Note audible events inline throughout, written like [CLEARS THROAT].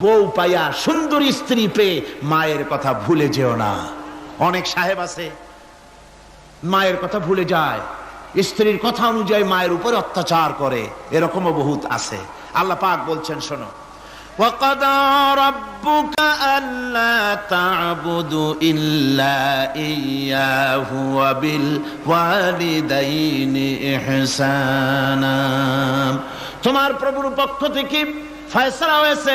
বউ পাইয়া সুন্দর স্ত্রী পেয়ে মায়ের কথা ভুলে যেও না অনেক সাহেব আছে মায়ের কথা ভুলে যায় স্ত্রীর কথা অনুযায়ী মায়ের উপর অত্যাচার করে এরকমও বহুত আছে আল্লাহ পাক বলছেন শোনো وقضى ربك ألا تعبدوا إلا إياه وبالوالدين إحسانا তোমার প্রভুর পক্ষ থেকে ফয়সালা হয়েছে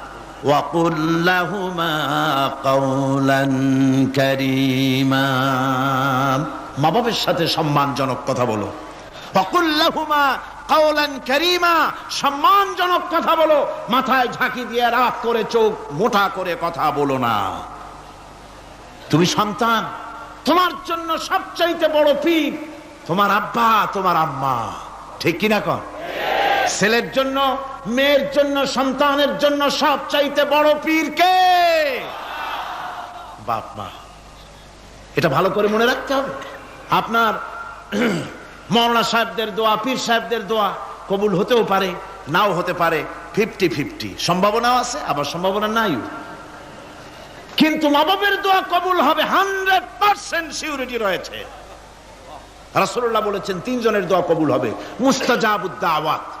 ওয়াকুল্লাহুমা কাউলান কারীমা মা বাবার সাথে সম্মানজনক কথা বলো। ওয়াকুল্লাহুমা কাউলান কারীমা সম্মানজনক কথা বলো। মাথায় ঝাঁকি দিয়ে রাগ করে চোখ মোটা করে কথা বলো না। তুমি সন্তান, তোমার জন্য সবচাইতে বড় পীর তোমার আব্বা, তোমার আম্মা। ঠিক কিনা কন? ছেলের জন্য, মেয়ের জন্য, সন্তানের জন্য সবচাইতে বড় পীর কে? বাপ মা। এটা ভালো করে মনে রাখতে হবে। আপনার [CLEARS THROAT] মৌলানা সাহেবদের দোয়া, পীর সাহেবদের দোয়া কবুল হতেও পারে, নাও হতে পারে। Fifty fifty. সম্ভাবনাও আছে, আবার সম্ভাবনা নাই কিন্তু মা বাবের দোয়া কবুল হবে হান্ড্রেড পার্সেন্ট সিউরিটি রয়েছে। রাসূলুল্লাহ বলেছেন, তিনজনের দোয়া কবুল হবে। মুস্তাজাবুদ্দা আওয়াত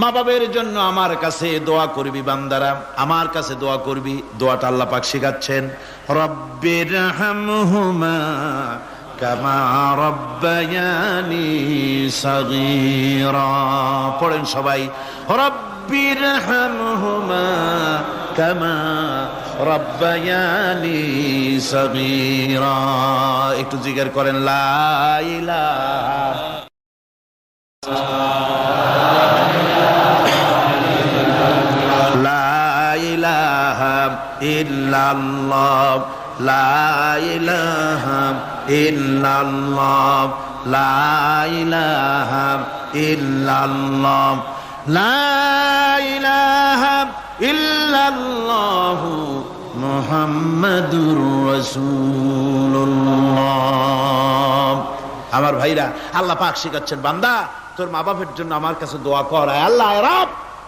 মা বাবের জন্য আমার কাছে দোয়া করবি বান্দারা। আমার কাছে দোয়া করবি, দোয়াটা আল্লাহ পাক শেখাচ্ছেন। রব্বির কামা পড়েন সবাই, রব্বির হামহুমা কামা রব্বায়ানি সাগীরা। একটু জিজ্ঞেস করেন, লা ইলাহা ইল্লাল্লাহ, লা ইলাহা ইল্লাল্লাহ, লা ইলাহা ইল্লাল্লাহ, লা ইলাহা ইল্লাল্লাহ মুহাম্মাদুর রাসূলুল্লাহ। আমার ভাইরা, আল্লাহ পাক শেখাচ্ছেন, বান্দা, তোর মা বাপের জন্য আমার কাছে দোয়া কর আল্লাহ রাব।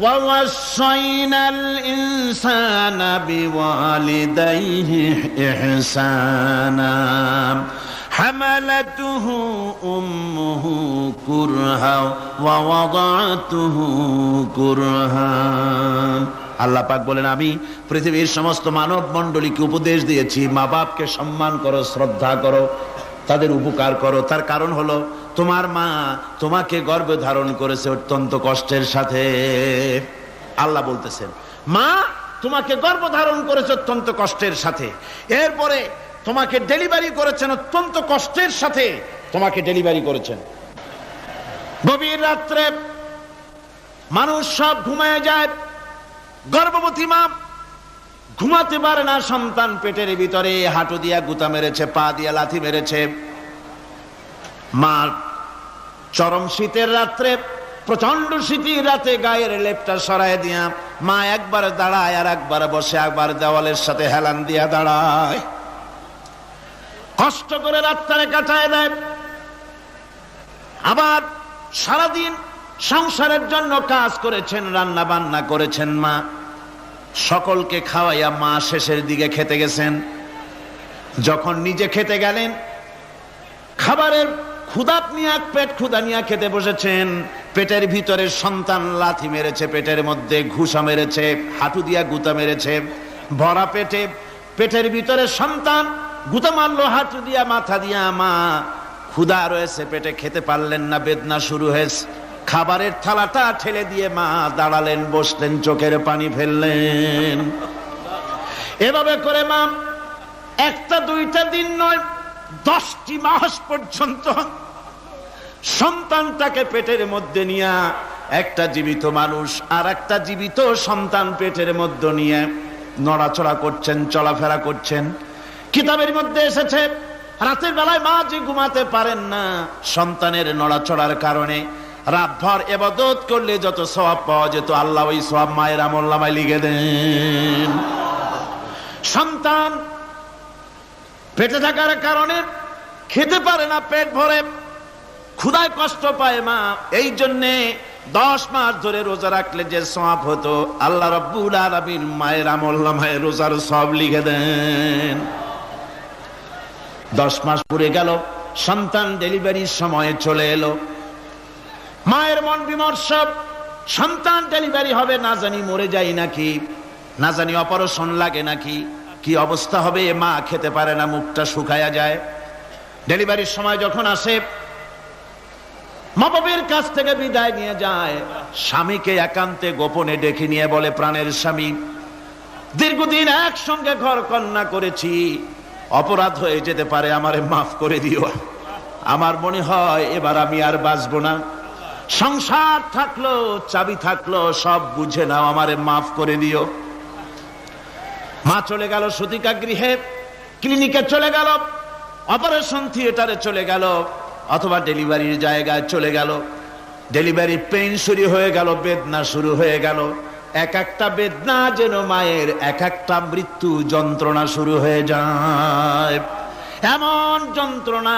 ووصينا الإنسان بوالديه إحسانا حملته أمه كرها ووضعته كرها আল্লাহ পাক বলেন আমি পৃথিবীর সমস্ত মানব মণ্ডলীকে উপদেশ দিয়েছি মা বাপকে সম্মান করো শ্রদ্ধা করো তাদের উপকার করো তার কারণ হলো তোমার মা তোমাকে গর্ভে ধারণ করেছে অত্যন্ত কষ্টের সাথে। আল্লাহ বলতেছেন, মা, তোমাকে গর্ভ ধারণ করেছে অত্যন্ত কষ্টের সাথে। এরপরে তোমাকে ডেলিভারি করেছেন অত্যন্ত কষ্টের সাথে। তোমাকে ডেলিভারি করেছেন। গভীর রাত্রে মানুষ সব ঘুমায় যায়। গর্ভবতী মা ঘুমাতে পারে না, সন্তান পেটের ভিতরে হাঁটু দিয়া গুতা মেরেছে, পা দিয়া লাথি মেরেছে। মা চরম শীতের রাত্রে প্রচণ্ড শীতের রাতে গায়ের লেপটা সরায় দিয়া মা একবার দাঁড়ায় আর একবার বসে, একবার দেওয়ালের সাথে হেলান দিয়া দাঁড়ায়। কষ্ট করে রাত্রে কাটায় দেয়। আবার সারাদিন সংসারের জন্য কাজ করেছেন রান্না বান্না করেছেন মা। সকলকে খাওয়াইয়া মা শেষের দিকে খেতে গেছেন। যখন নিজে খেতে গেলেন, খাবারের ক্ষুদাত নিয়ে পেট ক্ষুদা নিয়ে খেতে বসেছেন। পেটের ভিতরে সন্তান লাথি মেরেছে, পেটের মধ্যে ঘুষা মেরেছে, হাঁটু দিয়া গুতা মেরেছে। ভরা পেটে, পেটের ভিতরে সন্তান, গুতা মারলো, হাঁটু দিয়া, মাথা দিয়া, মা। ক্ষুদা রয়েছে, পেটে খেতে পারলেন না, বেদনা শুরু হয়েছে। খাবারের থালাটা ঠেলে দিয়ে মা দাঁড়ালেন, বসলেন, চোখের পানি ফেললেন। এভাবে করে মা, একটা দুইটা দিন নয় দশটি মাস পর্যন্ত সন্তানটাকে পেটের মধ্যে নিয়ে, একটা জীবিত মানুষ আর একটা জীবিত সন্তান পেটের মধ্যে নিয়ে নড়াচড়া করছেন, চলাফেরা করছেন। কিতাবের মধ্যে এসেছে, রাতের বেলায় মা যে ঘুমাতে পারেন না, সন্তানের নড়াচড়ার কারণে রাতভর এবাদত করলে যত সওয়াব পাওয়া যেত, আল্লাহ ওই সওয়াব মায়ের আমল্লামায় লিখে দেন। সন্তান পেটে থাকার কারণে খেতে পারে না, পেট ভরে। ক্ষুদায় কষ্ট পায় মা। এই জন্যে দশ মাস ধরে রোজা রাখলে যে সব হতো, আল্লাহ রব্বুল আলমিন মায়ের আমল নামায় রোজার সব লিখে দেন। দশ মাস পুরে গেল, সন্তান ডেলিভারির সময়ে চলে এলো। মায়ের মন বিমর্ষ, সন্তান ডেলিভারি হবে, না জানি মরে যাই নাকি, না জানি অপারেশন লাগে নাকি। কি অবস্থা হবে? এ মা খেতে পারে না, মুখটা শুকায়া যায়। ডেলিভারির সময় যখন আসে, মা বাবের কাছ থেকে বিদায় নিয়ে যায়। স্বামীকে একান্তে গোপনে ডেকে নিয়ে বলে, প্রাণের স্বামী, দীর্ঘদিন একসঙ্গে ঘর কন্যা করেছি। অপরাধ হয়ে যেতে পারে, আমারে মাফ করে দিও। আমার মনে হয় এবার আমি আর বাঁচবো না। সংসার থাকল, চাবি থাকল, সব বুঝে নাও, আমারে মাফ করে দিও। মা চলে গেল সুতিকা গৃহে, ক্লিনিকে চলে গেল, অপারেশন থিয়েটারে চলে গেল, অথবা ডেলিভারির জায়গায় চলে গেল। ডেলিভারি পেইন শুরু হয়ে গেল, বেদনা শুরু হয়ে গেল। এক একটা বেদনা যেন মায়ের, এক একটা মৃত্যু যন্ত্রণা শুরু হয়ে যায়। এমন যন্ত্রণা,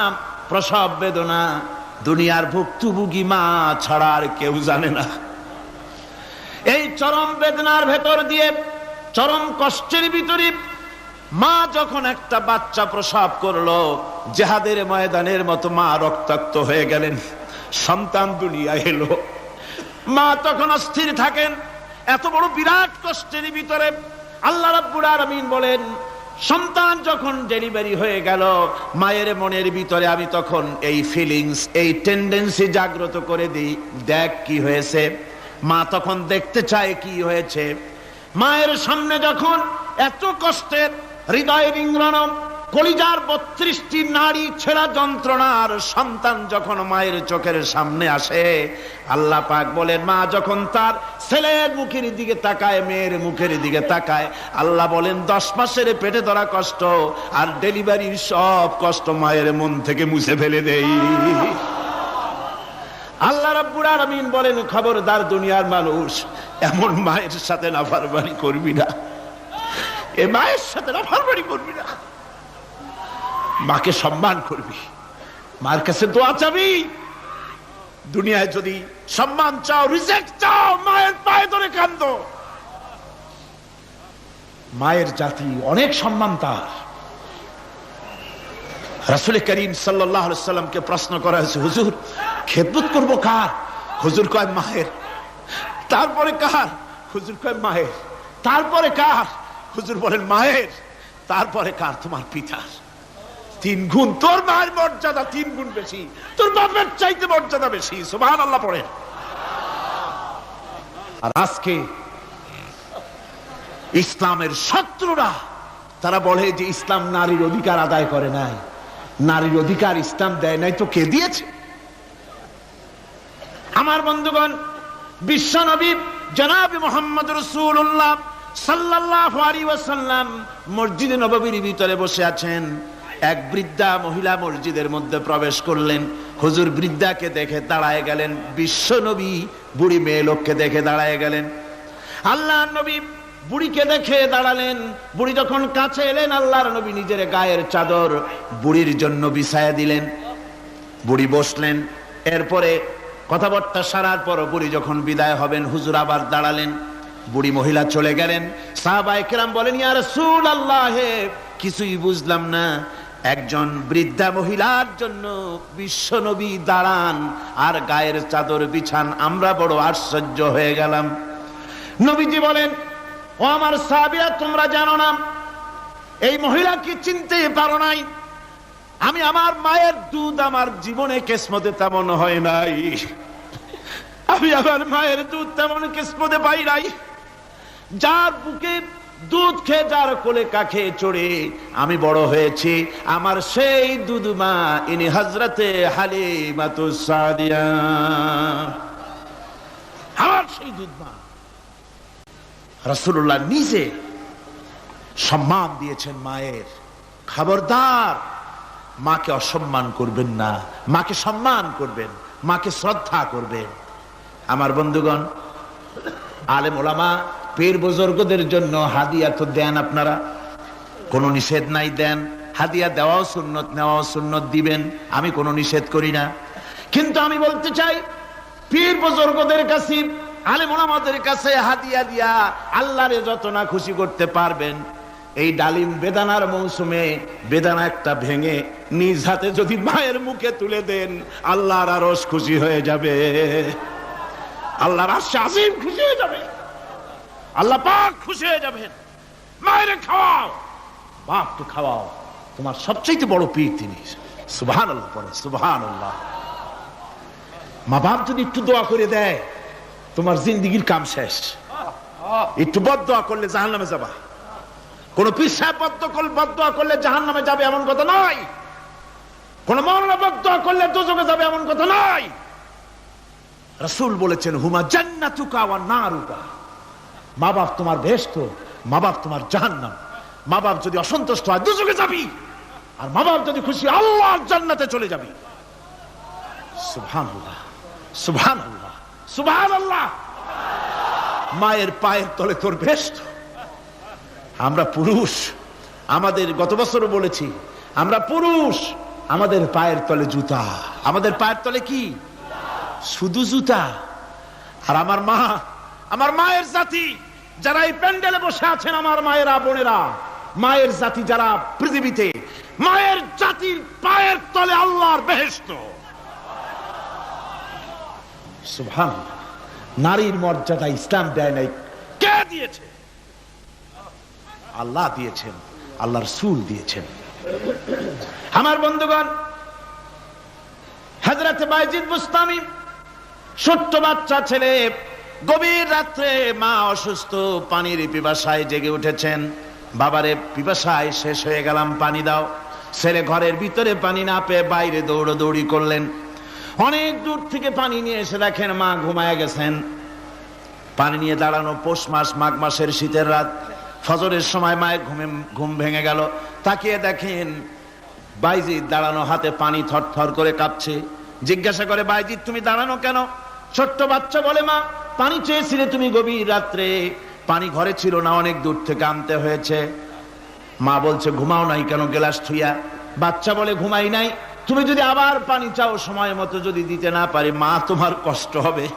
প্রসব বেদনা, দুনিয়ার ভুক্তভোগী মা ছাড়া আর কেউ জানে না। এই চরম বেদনার ভেতর দিয়ে চরম কষ্টের ভিতরে মা যখন একটা বাচ্চা প্রসব করল, জেহাদের ময়দানের মতো মা রক্তাক্ত হয়ে গেলেন। সন্তান দুনিয়া এলো। মা তখন অস্থির থাকেন। এত বড় বিরাট কষ্টের ভিতরে আল্লাহ রাব্বুল আলামিন বলেন, সন্তান যখন ডেলিভারি হয়ে গেল, মায়ের মনের ভিতরে আমি তখন এই ফিলিংস এই টেন্ডেন্সি জাগ্রত করে দিই। দেখ কি হয়েছে। মা তখন দেখতে চায় কি হয়েছে। মায়ের সামনে যখন এত কষ্টের হৃদয় রিংরণ কলিজার বত্রিশটি নারী ছেঁড়া যন্ত্রণার সন্তান যখন মায়ের চোখের সামনে আসে, আল্লাহ পাক বলেন, মা যখন তার ছেলের মুখের দিকে তাকায়, মেয়ের মুখের দিকে তাকায়, আল্লাহ বলেন, দশ মাসের পেটে ধরা কষ্ট আর ডেলিভারির সব কষ্ট মায়ের মন থেকে মুছে ফেলে রাব্বুল আলামিন বলেন, খবরদার দুনিয়ার মানুষ, এমন মায়ের সাথে করবি না। এ মায়ের সাথে করবি না। মাকে সম্মান করবি। মার কাছে দোয়া চাবি। দুনিয়ায় যদি সম্মান চাও রিজেক্ট চাও, মায়ের পায়ে ধরে কান্দ মায়ের জাতি অনেক সম্মান তার। রাসুল করিম সাল্লাহ সাল্লামকে প্রশ্ন করা হয়েছে, হুজুর, খেদমত করব কার? হুজুর কয় মায়ের তারপরে কার? হুজুর কয় মায়ের তারপরে কার? হুজুর বলেন মায়ের তারপরে কার? তোমার পিতার। তিন গুণ তোর মায়ের মর্যাদা তিন গুণ বেশি। তোর বাপের চাইতে মর্যাদা বেশি। সুবহান আল্লাহ পড়ে। আর আজকে ইসলামের শত্রুরা, তারা বলে যে ইসলাম নারীর অধিকার আদায় করে নাই। নারীর অধিকার ইসলাম দেয় নাই, তো কে দিয়েছে? আমার বন্ধুগণ বিশ্বনবী জনাবি মোহাম্মদ রসুল্লাহ সাল্লাল্লাহু আলাইহি ওয়াসাল্লাম মসজিদে নববীর ভিতরে বসে আছেন। এক বৃদ্ধা মহিলা মসজিদের মধ্যে প্রবেশ করলেন। হুজুর বৃদ্ধাকে দেখে দাঁড়ায় গেলেন। বিশ্ব নবী বুড়ি মেয়ে লোককে দেখে দাঁড়ায় গেলেন। আল্লাহ নবী বুড়িকে দেখে দাঁড়ালেন। বুড়ি যখন কাছে এলেন, আল্লাহর নবী নিজের গায়ের চাদর বুড়ির জন্য বিছায়া দিলেন। বুড়ি বসলেন। এরপরে কথাবার্তা সারার পর বুড়ি যখন বিদায় হবেন, হুজুর আবার দাঁড়ালেন। বুড়ি মহিলা চলে গেলেন। সাহাবা একরাম বলেন, ইয়া রাসূল আল্লাহে কিছুই বুঝলাম না। একজন বৃদ্ধা মহিলার জন্য বিশ্ব নবী দাঁড়ান আর গায়ের চাদর বিছান। আমরা বড় আশ্চর্য হয়ে গেলাম। নবীজি বলেন, ও আমার সাহাবীরা, তোমরা জানো না, এই মহিলাকে চিনতে পারো নাই? আমি আমার মায়ের দুধ আমার জীবনে কেসমতে তেমন হয় নাই। আমি আমার মায়ের দুধ তেমন কিসমতে পাই নাই। যার বুকে দুধ খেয়ে, যার কোলে কাখে চড়ে আমি বড় হয়েছি। আমার সেই দুধ মা, ইনি হজরতে হালি হালিমাতু সাদিয়া। আমার সেই দুধ মা। রসুল্লাহ নিজে সম্মান দিয়েছেন মায়ের। খবরদার মাকে অসম্মান করবেন না, মাকে সম্মান করবেন, মাকে শ্রদ্ধা করবেন। আমার বন্ধুগণ, আলেম ওলামা, পীর বুজুর্গদের জন্য হাদিয়া তো দেন আপনারা। কোনো নিষেধ নাই দেন, হাদিয়া দেওয়াও সুন্নত, নেওয়াও সুন্নত দিবেন, আমি কোনো নিষেধ করি না। কিন্তু আমি বলতে চাই, পীর বুজুর্গদের কাছে, আলেম ওলামাদের কাছে হাদিয়া দিয়া আল্লাহরে যত না খুশি করতে পারবেন এই ডালিম বেদানার মৌসুমে বেদানা একটা ভেঙে নিজ হাতে যদি মায়ের মুখে তুলে দেন, আল্লাহর আরস খুশি হয়ে যাবে। আল্লাহর আজিম খুশি হয়ে যাবে। আল্লাহ পাক খুশি হয়ে যাবেন। মায়ের খাওয়াও। বাপকে খাওয়াও। তোমার সবচেয়ে বড় পীর তিনি। সুবহান আল্লাহ পড়ে সুবহান আল্লাহ মা বাপ যদি একটু দোয়া করে দেয়, তোমার জিন্দিগির কাম শেষ। একটু বদ দোয়া করলে জাহান নামে যাবা। কোন পীর সাহেব বদ্ধ করলে বদোয়া জাহান নামে যাবে এমন কথা নয়। কোন মৌলানা বদোয়া করলে দুজকে যাবে এমন কথা নয়। রসুল বলেছেন, হুমা জান্নাতুকা ওয়া নারুকা। মা বাপ তোমার বেহেশত মা বাপ তোমার জাহান্নাম। মা বাপ যদি অসন্তুষ্ট হয় দুজকে যাবি। আর মা বাপ যদি খুশি, আল্লাহর জান্নাতে চলে যাবি। সুবহানাল্লাহ সুবহানাল্লাহ সুবহানাল্লাহ। মায়ের পায়ের তলে তোর বেহেশত আমরা পুরুষ। আমাদের গত বছরও বলেছি, আমরা পুরুষ, আমাদের পায়ের তলে জুতা। আমাদের পায়ের তলে কি? শুধু জুতা। আর আমার মা, আমার মায়ের জাতি, যারা এই প্যান্ডেলে বসে আছেন আমার মায়েরা, বোনেরা, মায়ের জাতি যারা পৃথিবীতে, মায়ের জাতির পায়ের তলে আল্লাহর বেহেস্ত নারীর মর্যাদা ইসলাম দেয় নাই। কে দিয়েছে? আল্লাহ দিয়েছেন, আল্লাহ রসুল দিয়েছেন। আমার বন্ধুগণ হাজরাতে বাইজিদ বুস্তামি ছোট্ট বাচ্চা ছেলে, গভীর রাত্রে মা অসুস্থ, পানির পিপাসায় জেগে উঠেছেন। বাবারে, পিপাসায় শেষ হয়ে গেলাম, পানি দাও। ছেলে ঘরের ভিতরে পানি না পেয়ে বাইরে দৌড়দৌড়ি করলেন। অনেক দূর থেকে পানি নিয়ে এসে দেখেন মা ঘুমায় গেছেন। পানি নিয়ে দাঁড়ানো পৌষ মাস, মাঘ মাসের শীতের রাত। ফজরের সময় মায়ের ঘুমে, ঘুম ভেঙে গেল। তাকিয়ে দেখেন বাইজিৎ দাঁড়ানো হাতে পানি থরথর করে কাঁপছে। জিজ্ঞাসা করে বাইজিৎ তুমি দাঁড়ানো কেন? ছোট্ট বাচ্চা বলে মা, পানি চেয়েছিলে তুমি গভীর রাত্রে। পানি ঘরে ছিল না, অনেক দূর থেকে আনতে হয়েছে। মা বলছে, ঘুমাও নাই কেন গেলাস থুইয়া? বাচ্চা বলে, ঘুমাই নাই। তুমি যদি আবার পানি চাও, সময় মতো যদি দিতে না পারি, মা, তোমার কষ্ট হবে।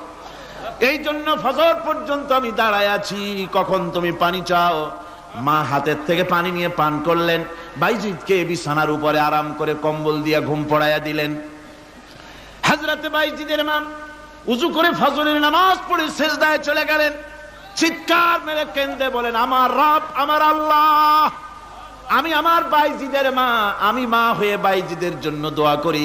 এই জন্য ফজর পর্যন্ত আমি দাঁড়ায় আছি। কখন তুমি পানি চাও? মা হাতের থেকে পানি নিয়ে পান করলেন। বাইজিৎকে বিছানার উপরে আরাম করে কম্বল দিয়ে ঘুম পড়াইয়া দিলেন। হাজরাতে বাইজিদের মা উজু করে ফজরের নামাজ পড়ে শেষদায় চলে গেলেন। চিৎকার মেরে কেন্দ্রে বলেন, আমার রব, আমার আল্লাহ। আমি আমার বাইজিদের মা, আমি মা হয়ে বাইজিদের জন্য দোয়া করি।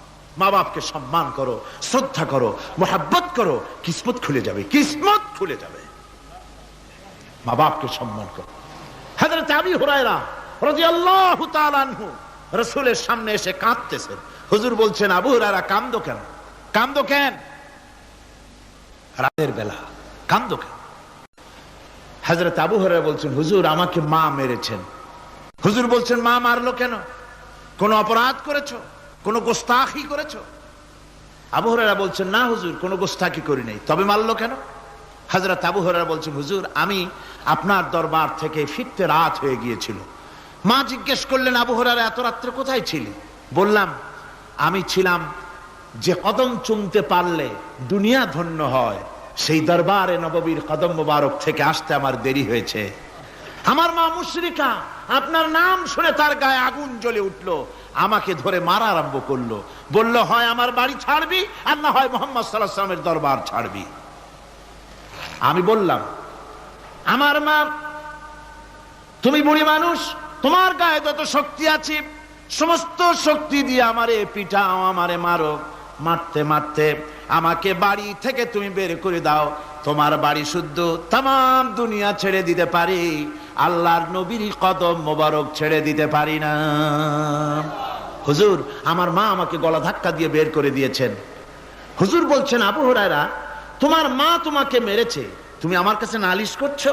মা বাপকে সম্মান করো, শ্রদ্ধা করো, মোহাব্বত করো, কিসমত খুলে যাবে, কিসমত খুলে যাবে। মা বাপকে সম্মান করো। হাজরত হুরায়রা রাদিয়াল্লাহু তাআলা আনহু রাসূলের সামনে এসে কাঁদতেছেন। হুজুর বলছেন, আবু কান্দো কেন? কান্দো কেন? রাতের বেলা কান্দো কেন? হযরত আবু বলছেন, হুজুর, আমাকে মা মেরেছেন। হুজুর বলছেন, মা মারলো কেন? কোন অপরাধ করেছ? কোন গোস্তাখি করেছ? আবু হুরায়রা বলছেন, না হুজুর, কোনো গোস্তাখি করি নাই। তবে মারলো কেন? হযরত আবু হুরায়রা বলছেন, হুজুর, আমি আপনার দরবার থেকে ফিরতে রাত হয়ে গিয়েছিল। মা জিজ্ঞেস করলেন, আবু হুরায়রা, এত রাত্রে কোথায় ছিলি? বললাম, আমি ছিলাম যে কদম চুমতে পারলে দুনিয়া ধন্য হয়, সেই দরবারে নববীর কদম মোবারক থেকে আসতে আমার দেরি হয়েছে। আমার মা মুশরিকা, আপনার নাম শুনে তার গায়ে আগুন জ্বলে উঠল, আমাকে ধরে মারা আরম্ভ করল। বলল, হয় আমার বাড়ি ছাড়বি আর না হয় মোহাম্মদ সাল্লাহ সাল্লামের দরবার ছাড়বি। আমি বললাম, আমার মা, তুমি বুড়ি মানুষ, তোমার গায়ে যত শক্তি আছে, সমস্ত শক্তি দিয়ে আমারে পিটাও, আমারে মারো। মারতে মারতে আমাকে বাড়ি থেকে তুমি বের করে দাও। তোমার বাড়ি শুদ্ধ তাম দুনিয়া ছেড়ে দিতে পারি। আল্লাহর নবীর কদম মোবারক ছেড়ে দিতে পারি না। হুজুর, আমার মা আমাকে গলা ধাক্কা দিয়ে বের করে দিয়েছেন। হুজুর বলছেন, আবু হুরায়রা, তোমার মা তোমাকে মেরেছে। তুমি আমার কাছে নালিশ করছ?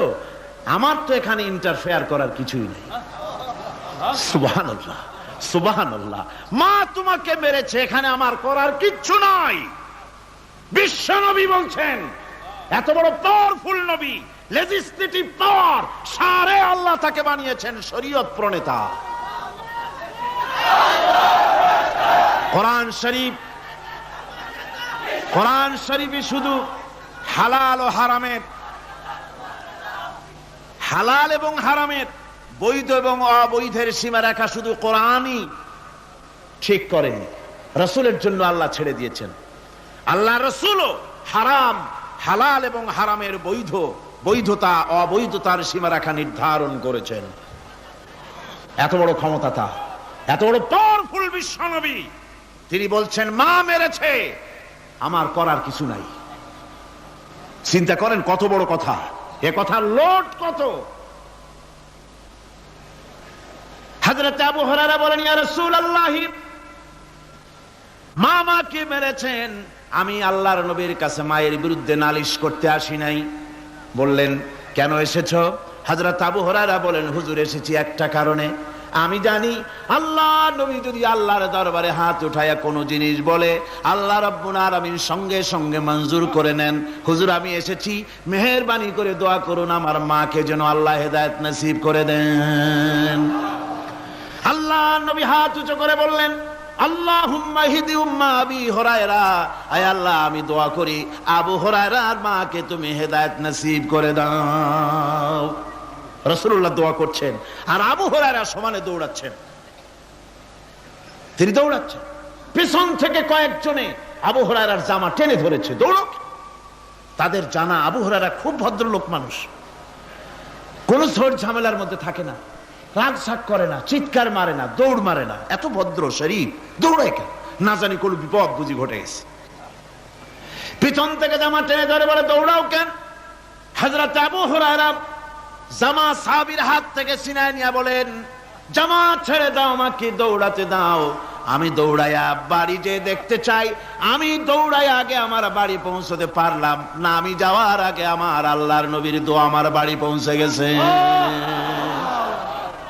আমার তো এখানে ইন্টারফেয়ার করার কিছুই নেই। সুবহানাল্লাহ সুবহানাল্লাহ। মা তোমাকে মেরেছে, এখানে আমার করার কিচ্ছু নাই। বিশ্ব নবী বলছেন, এত বড় পাওয়ারফুল নবী। লেজিসলেটিভ পাওয়ার, সারে আল্লাহ তাকে বানিয়েছেন শরীয়ত প্রণেতা। কোরআন শরীফ, কোরআন শরীফে শুধু হালাল ও হারামের। হালাল এবং হারামের, বৈধ এবং অবৈধের সীমা রেখা শুধু কোরআনই ঠিক করেন রসুলের জন্য আল্লাহ ছেড়ে দিয়েছেন। আল্লাহ রসুলও হারাম, হালাল এবং হারামের বৈধ বৈধতা, অবৈধতার সীমারেখা নির্ধারণ করেছেন। এত বড় ক্ষমতা তা, এত বড় পাওয়ারফুল বিশ্বনবী। তিনি বলছেন, মা মেরেছে, আমার করার কিছু নাই। চিন্তা করেন কত বড় কথা, এ কথার লোড কত। হযরত আবু হুরায়রা বলেন, ইয়া রাসূলুল্লাহ মা মাকে মেরেছেন? আমি আল্লাহর নবীর কাছে মায়ের বিরুদ্ধে নালিশ করতে আসি নাই। বললেন, কেন এসেছ? হযরত আবু হুরায়রা বলেন, হুজুর, এসেছি একটা কারণে। আমি জানি, আল্লাহ নবী যদি আল্লাহর দরবারে হাত উঠায়া কোনো জিনিস বলে, আল্লাহ রব্বুল আলামিন সঙ্গে সঙ্গে মঞ্জুর করে নেন। হুজুর, আমি এসেছি, মেহেরবানি করে দোয়া করুন আমার মাকে যেন আল্লাহ হেদায়েত নসিব করে দেন। আল্লাহ নবী হাত উঁচু করে বললেন আল্লাহ, আমি দোয়া করি, আবু হরায়রার মাকে তুমি হেদায়েত নসিব করে দাও। রসুল্লাহ দোয়া করছেন, আর আবু হরায়রা সমানে দৌড়াচ্ছেন। তিনি দৌড়াচ্ছেন। পেছন থেকে কয়েকজনে আবু হরায়রার জামা টেনে ধরেছে, দৌড়ক। তাদের জানা আবু হরায়রা খুব ভদ্রলোক মানুষ। কোন ঝড় ঝামেলার মধ্যে থাকে না। রাগ শাক করে না, চিৎকার মারে না, দৌড় মারে না। এত ভদ্র শরীর দৌড়ায় কেন? না জানি কোন বিপদ বুঝি ঘটে গেছে। পিছন থেকে জামা টেনে ধরে বলে, দৌড়াও কেন? হাজরত আবু হুরায়রা জামা সাবির হাত থেকে সিনায় নিয়ে বলেন, জামা ছেড়ে দাও আমাকে, দৌড়াতে দাও। আমি দৌড়াইয়া বাড়ি যে দেখতে চাই। আমি দৌড়াই আগে আমার বাড়ি পৌঁছতে পারলাম না। আমি যাওয়ার আগে আমার আল্লাহর নবীর দো আমার বাড়ি পৌঁছে গেছে।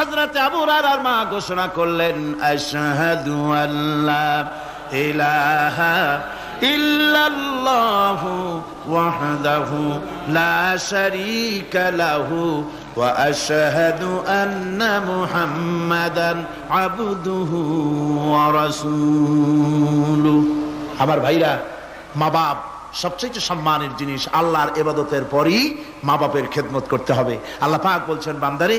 হজরত আবু হুরায়রার মা ঘোষণা করলেন, আশহাদু আল্লাহ ইলাহা ইল্লাল্লাহু ওয়াহদাহু লা শারীকা লাহু ওয়া আশহাদু আন্না মুহাম্মাদান আবদুহু ওয়া রাসূলুহু। আমার ভাইরা, মা বাপ সবচেয়ে সম্মানের জিনিস আল্লাহর এবাদতের পরই মা বাপের খেদমত করতে হবে। আল্লাহ পাক বলছেন, বান্দারে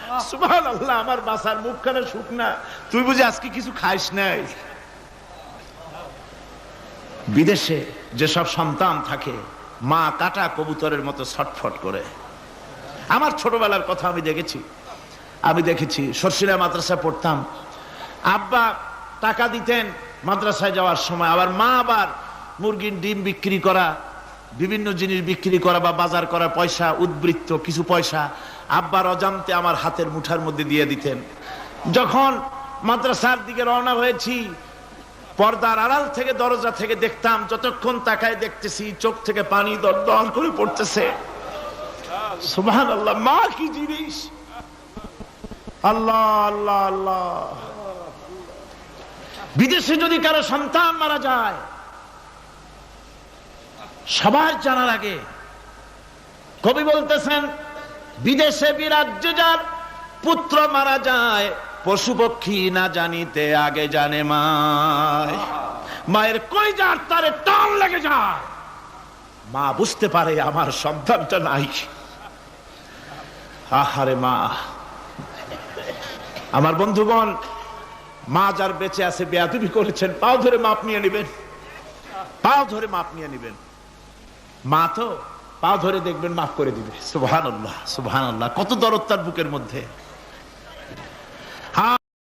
[LAUGHS] আল্লাহ আমার বাসার মুখখানা শুকনা। তুই বুঝি আজকে কিছু খাইস নাই? বিদেশে যেসব সন্তান থাকে, মা কাটা কবুতরের মতো ছটফট করে। আমার ছোটবেলার কথা আমি দেখেছি। আমি দেখেছি সর্ষিলা মাদ্রাসা পড়তাম। আব্বা টাকা দিতেন মাদ্রাসায় যাওয়ার সময়, আবার মা আবার মুরগির ডিম বিক্রি করা, বিভিন্ন জিনিস বিক্রি করা বা বাজার করা, পয়সা, উদ্বৃত্ত, কিছু পয়সা। আব্বার অজান্তে আমার হাতের মুঠার মধ্যে দিয়ে দিতেন। যখন মাদ্রাসার দিকে রওনা হয়েছি, পর্দার আড়াল থেকে দরজা থেকে দেখতাম, যতক্ষণ তাকায় দেখতেছি চোখ থেকে পানি দর করে পড়তেছে। আল্লাহ মা, কি জিনিস? আল্লাহ আল্লাহ আল্লাহ। বিদেশে যদি কারও সন্তান মারা যায়, সবার জানার আগে কবি বলতেছেন বিদেশে বিরাজ্য যার, পুত্র মারা যায়, পশু পক্ষী না জানিতে আগে জানে মায়। মায়ের কই যার তারে টান লেগে যায়। মা বুঝতে পারে আমার সন্তানটা নাই। আহারে মা। আমার বন্ধুগণ, মা যার বেঁচে আছে, বেয়াদুবি করেছেন, পাও ধরে মাপ নিয়ে নেবেন। পাও ধরে মাপ নিয়ে নেবেন। মা তো পা ধরে দেখবেন, মাফ করে দিবে। সুবহান আল্লাহ সুবহান আল্লাহ কত দরদ তার বুকের মধ্যে।